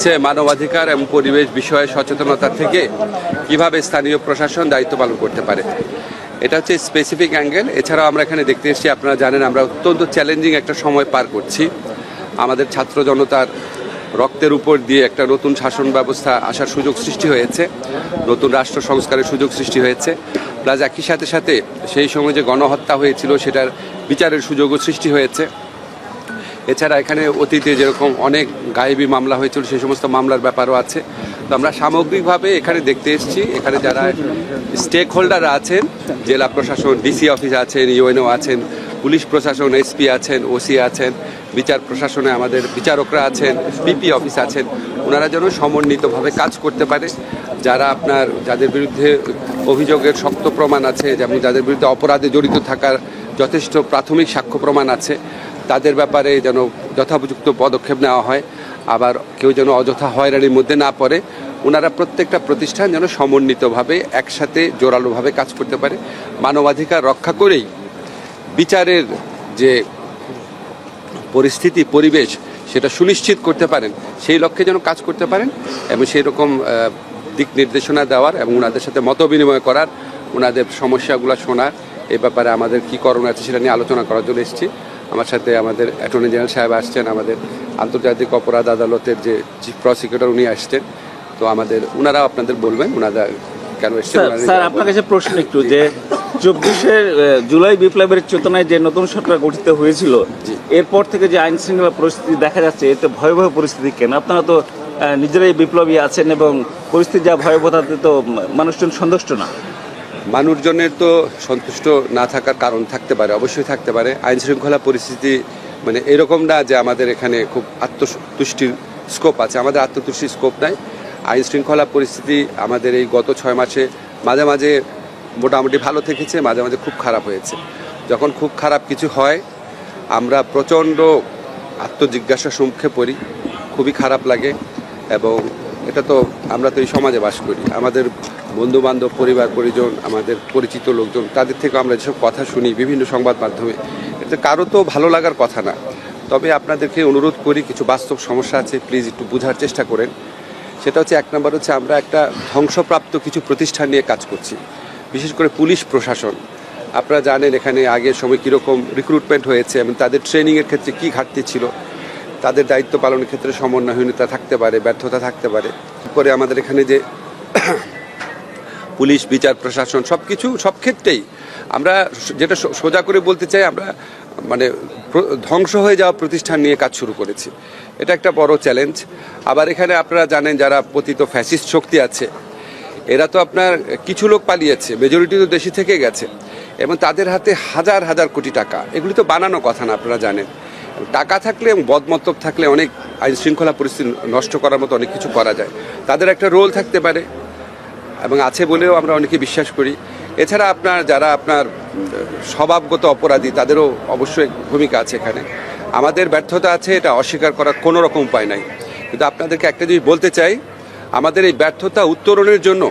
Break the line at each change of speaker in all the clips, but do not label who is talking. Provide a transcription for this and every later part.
হচ্ছে মানবাধিকার এবং পরিবেশ বিষয়ে সচেতনতা থেকে কীভাবে স্থানীয় প্রশাসন দায়িত্ব পালন করতে পারে। এটা হচ্ছে স্পেসিফিক অ্যাঙ্গেল এছাড়াও আমরা এখানে দেখতে এসেছি, আপনারা জানেন আমরা অত্যন্ত চ্যালেঞ্জিং একটা সময় পার করছি। আমাদের ছাত্র জনতার রক্তের উপর দিয়ে একটা নতুন শাসন ব্যবস্থা আসার সুযোগ সৃষ্টি হয়েছে, নতুন রাষ্ট্র সংস্কারের সুযোগ সৃষ্টি হয়েছে। প্লাস একই সাথে সাথে সেই সময় যে গণহত্যা হয়েছিল, সেটার বিচারের সুযোগও সৃষ্টি হয়েছে। এছাড়া এখানে অতীতে যেরকম অনেক গায়েবী মামলা হয়েছিল, সেই সমস্ত মামলার ব্যাপারও আছে। তো আমরা সামগ্রিকভাবে এখানে দেখতে এসেছি, এখানে যারা স্টেক হোল্ডার আছেন, জেলা প্রশাসন ডিসি অফিস আছেন ইউএনও আছেন, পুলিশ প্রশাসন এসপি আছেন ওসি আছেন, বিচার প্রশাসনে আমাদের বিচারকরা আছেন পিপি অফিস আছেন, ওনারা যেন সমন্বিতভাবে কাজ করতে পারে। যারা আপনার, যাদের বিরুদ্ধে অভিযোগের শক্ত প্রমাণ আছে, যেমন যাদের বিরুদ্ধে অপরাধে জড়িত থাকার যথেষ্ট প্রাথমিক সাক্ষ্য প্রমাণ আছে তাদের ব্যাপারে যেন যথোপযুক্ত পদক্ষেপ নেওয়া হয়, আবার কেউ যেন অযথা হয়রানির মধ্যে না পড়ে ওনারা প্রত্যেকটা প্রতিষ্ঠান যেন সমন্বিতভাবে, একসাথে জোরালোভাবে কাজ করতে পারে। মানবাধিকার রক্ষা করেই বিচারের যে পরিস্থিতি, পরিবেশ, সেটা সুনিশ্চিত করতে পারেন, সেই লক্ষ্যে যেন কাজ করতে পারেন এবং সেই রকম দিক নির্দেশনা দেওয়ার এবং ওনাদের সাথে মত বিনিময় করার ওনাদের সমস্যাগুলো শোনার, এ ব্যাপারে আমাদের কী করণীয় আছে সেটা নিয়ে আলোচনা করার জন্য এসেছি। আমার সাথে আমাদের অ্যাটর্নি জেনারেল সাহেব আসছেন আমাদের আন্তর্জাতিক অপরাধ আদালতের যে চিফ প্রসিকিউটর উনি আসছেন। তো আমাদের ওনারাও আপনাদের বলবেন ওনারা কেন এসছেন
স্যার আপনার কাছে প্রশ্ন একটু যে চব্বিশে জুলাই বিপ্লবের চেতনায় যে নতুন সরকার গঠিত হয়েছিল। এরপর থেকে যে আইন শৃঙ্খলা পরিস্থিতি দেখা যাচ্ছে এতে ভয়াবহ পরিস্থিতি কেন? আপনারা তো নিজেরাই বিপ্লবী আছেন এবং পরিস্থিতি যা ভয়াবহতাতে তো মানুষজন সন্তুষ্ট না।
মানুষজনের তো সন্তুষ্ট না থাকার কারণ থাকতে পারে, অবশ্যই থাকতে পারে। আইন শৃঙ্খলা পরিস্থিতি মানে এরকম না যে আমাদের এখানে খুব আত্মতুষ্টির স্কোপ আছে। আমাদের আত্মতুষ্টির স্কোপ নাই। আইন শৃঙ্খলা পরিস্থিতি আমাদের এই গত ছয় মাসে মাঝে মাঝে মোটামুটি ভালো থেকেছে, মাঝে মাঝে খুব খারাপ হয়েছে। যখন খুব খারাপ কিছু হয়, আমরা প্রচণ্ড আত্মজিজ্ঞাসার সম্মুখে পড়ি। খুবই খারাপ লাগে এবং এটা তো আমরা তো এই সমাজে বাস করি। আমাদের বন্ধু বান্ধব পরিবার, পরিজন, আমাদের পরিচিত লোকজন, তাদের থেকে আমরা যেসব কথা শুনি বিভিন্ন সংবাদ মাধ্যমে এটা কারও তো ভালো লাগার কথা না। তবে আপনাদেরকে অনুরোধ করি, কিছু বাস্তব সমস্যা আছে প্লিজ একটু বোঝার চেষ্টা করেন। সেটা হচ্ছে এক নম্বর হচ্ছে আমরা একটা ধ্বংসপ্রাপ্ত কিছু প্রতিষ্ঠান নিয়ে কাজ করছি, বিশেষ করে পুলিশ প্রশাসন। আপনারা জানেন এখানে আগের সময় কীরকম রিক্রুটমেন্ট হয়েছে, এবং তাদের ট্রেনিংয়ের ক্ষেত্রে কী ঘাটতি ছিল। তাদের দায়িত্ব পালনের ক্ষেত্রে সমন্বয়হীনতা থাকতে পারে, ব্যর্থতা থাকতে পারে। পরে আমাদের এখানে যে পুলিশ, বিচার, প্রশাসন সব কিছু সব ক্ষেত্রেই আমরা যেটা সোজা করে বলতে চাই, আমরা মানে ধ্বংস হয়ে যাওয়া প্রতিষ্ঠান নিয়ে কাজ শুরু করেছি। এটা একটা বড় চ্যালেঞ্জ। আবার এখানে আপনারা জানেন যারা পতিত ফ্যাসিস্ট শক্তি আছে, এরা তো আপনার কিছু লোক পালিয়েছে মেজরিটি তো দেশে থেকে গেছে, এবং তাদের হাতে হাজার হাজার কোটি টাকা। এগুলি তো বানানো কথা না, আপনারা জানেন। টাকা থাকলে এবং বদমতলব থাকলে অনেক আইন শৃঙ্খলা পরিস্থিতি নষ্ট করার মতো অনেক কিছু করা যায়। তাদের একটা রোল থাকতে পারে এবং আছে বলেও আমরা অনেকে বিশ্বাস করি। এছাড়া আপনার, যারা আপনার স্বভাবগত অপরাধী, তাদেরও অবশ্যই ভূমিকা আছে এখানে। আমাদের ব্যর্থতা আছে, এটা অস্বীকার করার কোনো রকম উপায় নাই। কিন্তু আপনাদেরকে একটা জিনিস বলতে চাই, আমাদের এই ব্যর্থতা উত্তরণের জন্য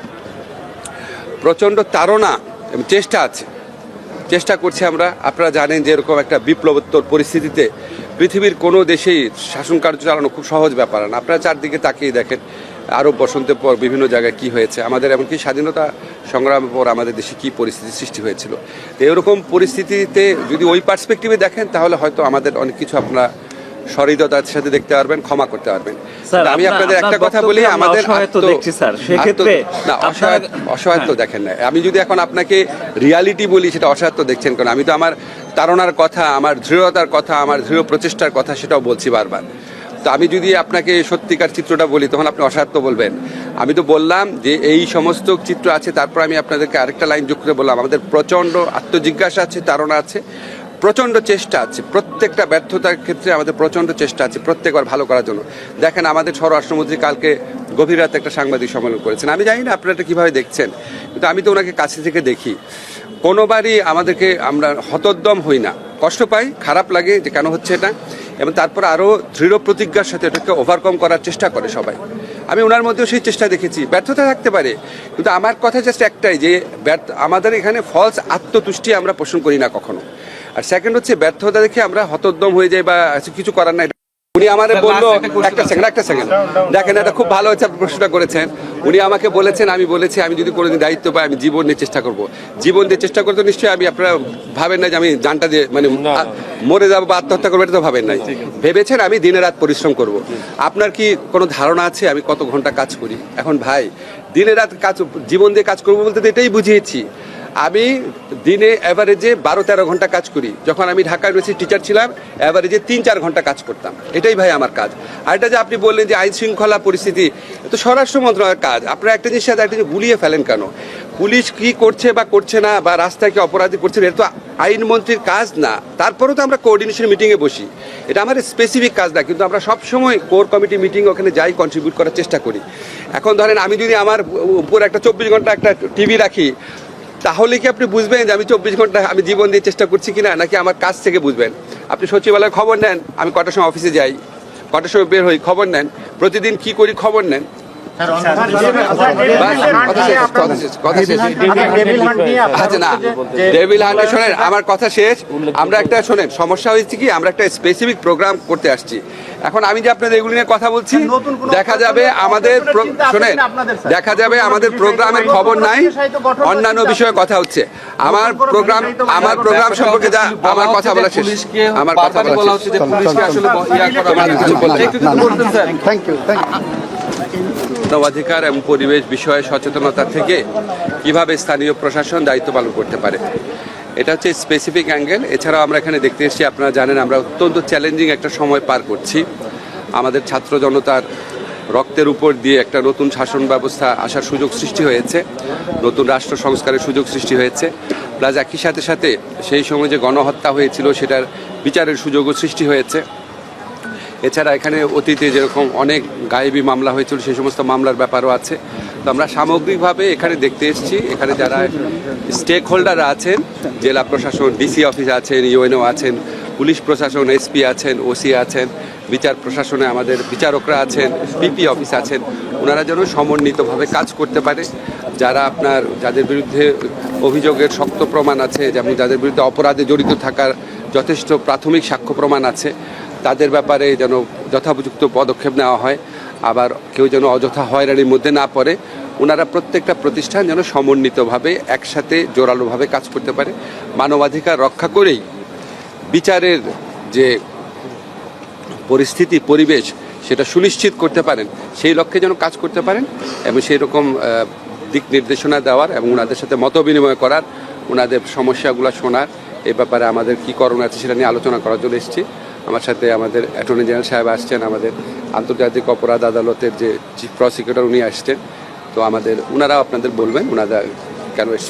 প্রচণ্ড তাড়না এবং চেষ্টা আছে। চেষ্টা করছি আমরা। আপনারা জানেন যে এরকম একটা বিপ্লবোত্তর পরিস্থিতিতে পৃথিবীর কোনো দেশেই শাসন কার্য চালানো খুব সহজ ব্যাপার না। আপনারা চারদিকে তাকিয়ে দেখেন আরও বসন্তের পর বিভিন্ন জায়গায় কি হয়েছে, আমাদের এমনকি স্বাধীনতা সংগ্রামের পর আমাদের দেশে কি পরিস্থিতি সৃষ্টি হয়েছিল। তো এরকম পরিস্থিতিতে যদি ওই পার্সপেক্টিভে দেখেন, তাহলে হয়তো আমাদের অনেক কিছু আপনারা সহৃদতার সাথে দেখতে পারবেন ক্ষমা করতে পারবেন। আমি আপনাদের একটা কথা বলি আমাদের
অসহায়ত্ব দেখছি, স্যার। সেক্ষেত্রে
না অসহায় অসহায়ত্ব
হ্যাঁ।
দেখেন না। আমি যদি এখন আপনাকে রিয়ালিটি বলি সেটা অসহায়ত্ব দেখছেন কারণ আমি তো আমার তাড়নার কথা আমার দৃঢ়তার কথা আমার দৃঢ় প্রচেষ্টার কথা সেটাও বলছি বারবার। তো আমি যদি আপনাকে সত্যিকার চিত্রটা বলি তখন আপনি অসহায়ত্ব বলবেন। আমি তো বললাম যে এই সমস্ত চিত্র আছে তারপর আমি আপনাদেরকে আরেকটা লাইন যোগ করে বললাম আমাদের প্রচণ্ড আত্মজিজ্ঞাসা আছে তাড়না আছে। প্রচণ্ড চেষ্টা আছে। প্রত্যেকটা ব্যর্থতার ক্ষেত্রে আমাদের প্রচণ্ড চেষ্টা আছে প্রত্যেকবার ভালো করার জন্য। দেখেন, আমাদের স্বরাষ্ট্রমন্ত্রী কালকে গভীর রাতে একটা সাংবাদিক সম্মেলন করেছেন। আমি জানি না আপনারা কীভাবে দেখছেন, কিন্তু আমি তো ওনাকে কাছে থেকে দেখি। কোনোবারই আমাদেরকে আমরা হতোদ্যম হই না। কষ্ট পাই, খারাপ লাগে যে কেন হচ্ছে এটা, এবং তারপর আরও দৃঢ় প্রতিজ্ঞার সাথে এটাকে ওভারকম করার চেষ্টা করে সবাই। আমি ওনার মধ্যেও সেই চেষ্টা দেখেছি। ব্যর্থতা থাকতে পারে, কিন্তু আমার কথা জাস্ট একটাই যে ব্যর্থ আমাদের এখানে ফলস আত্মতুষ্টি আমরা পোষণ করি না কখনো। আর সেকেন্ড হচ্ছে ব্যর্থতা দেখে আমরা হতোদ্যম হয়ে যাই বা কিছু করার নাই। উনি আমাদের বলল একটা সেকেন্ড একটা সেকেন্ড দেখেন এটা খুব ভালো হচ্ছে আপনি প্রশ্নটা করেছেন। উনি আমাকে বলেছেন আমি বলেছি আমি যদি কোনোদিন দায়িত্ব পাই আমি জীবন নিয়ে চেষ্টা করব। জীবন দিয়ে চেষ্টা করতে নিশ্চয়ই আমি আপনারা ভাবেন না যে আমি জানটা দিয়ে মানে মরে যাব বা আত্মহত্যা করব এটা তো ভাবেন নাই। ভেবেছেন আমি দিনে রাত পরিশ্রম করব। আপনার কি কোনো ধারণা আছে? আমি কত ঘণ্টা কাজ করি? এখন ভাই দিনে রাত কাজ জীবন দিয়ে কাজ করব বলতে তো এটাই বুঝিয়েছি। আমি দিনে অ্যাভারেজে বারো তেরো ঘণ্টা কাজ করি। যখন আমি ঢাকা ইউনিভার্সিটি টিচার ছিলাম অ্যাভারেজে তিন চার ঘণ্টা কাজ করতাম। এটাই ভাই আমার কাজ। আর এটা যে আপনি বললেন যে আইন শৃঙ্খলা পরিস্থিতি তো স্বরাষ্ট্র মন্ত্রণালয়ের কাজ। আপনারা একটা জিনিস সাথে একটা জিনিস গুলিয়ে ফেলেন কেন? পুলিশ কি করছে বা করছে না, বা রাস্তায় কি অপরাধী করছে এটা তো আইনমন্ত্রীর কাজ না। তারপরেও তো আমরা কোঅর্ডিনেশন মিটিংয়ে বসি। এটা আমার স্পেসিফিক কাজ না, কিন্তু আমরা সবসময় কোর কমিটি মিটিং ওখানে যাই কন্ট্রিবিউট করার চেষ্টা করি। এখন ধরেন আমি যদি আমার উপর একটা চব্বিশ ঘণ্টা একটা টিভি রাখি তাহলে কি আপনি বুঝবেন যে আমি চব্বিশ ঘণ্টা আমি জীবন দিয়ে চেষ্টা করছি কিনা, নাকি আমার কাজ থেকে বুঝবেন? আপনি সচিবালয়ে খবর নেন, আমি কটার সময় অফিসে যাই, কটার সময় বের হই, খবর নেন, প্রতিদিন কি করি খবর নেন। শেষ, শেষ, শেষ। আচ্ছা আমার কথা শেষ আমরা একটা শোনেন সমস্যা হয়েছে কি আমরা একটা স্পেসিফিক প্রোগ্রাম করতে আসছি এখন আমি যে আপনাদের এগুলি নিয়ে কথা বলছি দেখা যাবে আমাদের শোনেন? দেখা যাবে আমাদের প্রোগ্রামের খবর নাই অন্যান্য বিষয়ে। কথা হচ্ছে আমার প্রোগ্রাম আমার প্রোগ্রাম সম্পর্কে যা আমার কথা বলা শেষ আমার কথা বলা শেষ
হচ্ছে যে পুলিশকে আসলে yeah sir
thank you thank you
মানবাধিকার এবং পরিবেশ বিষয়ে সচেতনতা থেকে কীভাবে স্থানীয় প্রশাসন দায়িত্ব পালন করতে পারে। এটা হচ্ছে স্পেসিফিক অ্যাঙ্গেল এছাড়াও আমরা এখানে দেখতে এসেছি, আপনারা জানেন আমরা অত্যন্ত চ্যালেঞ্জিং একটা সময় পার করছি। আমাদের ছাত্র জনতার রক্তের উপর দিয়ে একটা নতুন শাসন ব্যবস্থা আসার সুযোগ সৃষ্টি হয়েছে, নতুন রাষ্ট্র সংস্কারের সুযোগ সৃষ্টি হয়েছে। প্লাস একই সাথে সাথে সেই সময় যে গণহত্যা হয়েছিল, সেটার বিচারের সুযোগও সৃষ্টি হয়েছে। এছাড়া এখানে অতীতে যেরকম অনেক গায়েবী মামলা হয়েছিল, সেই সমস্ত মামলার ব্যাপারও আছে। তো আমরা সামগ্রিকভাবে এখানে দেখতে এসেছি, এখানে যারা স্টেক হোল্ডাররা আছেন, জেলা প্রশাসন ডিসি অফিস আছেন ইউএনও আছেন, পুলিশ প্রশাসন এসপি আছেন ওসি আছেন, বিচার প্রশাসনে আমাদের বিচারকরা আছেন পিপি অফিস আছেন, ওনারা যেন সমন্বিতভাবে কাজ করতে পারে। যারা আপনার, যাদের বিরুদ্ধে অভিযোগের শক্ত প্রমাণ আছে, যেমন যাদের বিরুদ্ধে অপরাধে জড়িত থাকার যথেষ্ট প্রাথমিক সাক্ষ্য প্রমাণ আছে তাদের ব্যাপারে যেন যথাপযুক্ত পদক্ষেপ নেওয়া হয়, আবার কেউ যেন অযথা হয়রানির মধ্যে না পড়ে ওনারা প্রত্যেকটা প্রতিষ্ঠান যেন সমন্বিতভাবে একসাথে জোরালোভাবে কাজ করতে পারে, মানবাধিকার রক্ষা করেই বিচারের যে পরিস্থিতি, পরিবেশ, সেটা সুনিশ্চিত করতে পারেন, সেই লক্ষ্যে যেন কাজ করতে পারেন এবং সেই রকম দিক নির্দেশনা দেওয়ার এবং ওনাদের সাথে মত বিনিময় করার ওনাদের সমস্যাগুলো শোনার, এ ব্যাপারে আমাদের কী করণীয় আছে সেটা নিয়ে আলোচনা করার জন্য এসেছি। আমার সাথে আমাদের অ্যাটর্নি জেনারেল সাহেব আসছেন, আমাদের আন্তর্জাতিক অপরাধ আদালতের যে চিফ প্রসিকিউটর উনি আসছেন। তো আমাদের ওনারাও আপনাদের বলবেন ওনারা কেন এসছেন?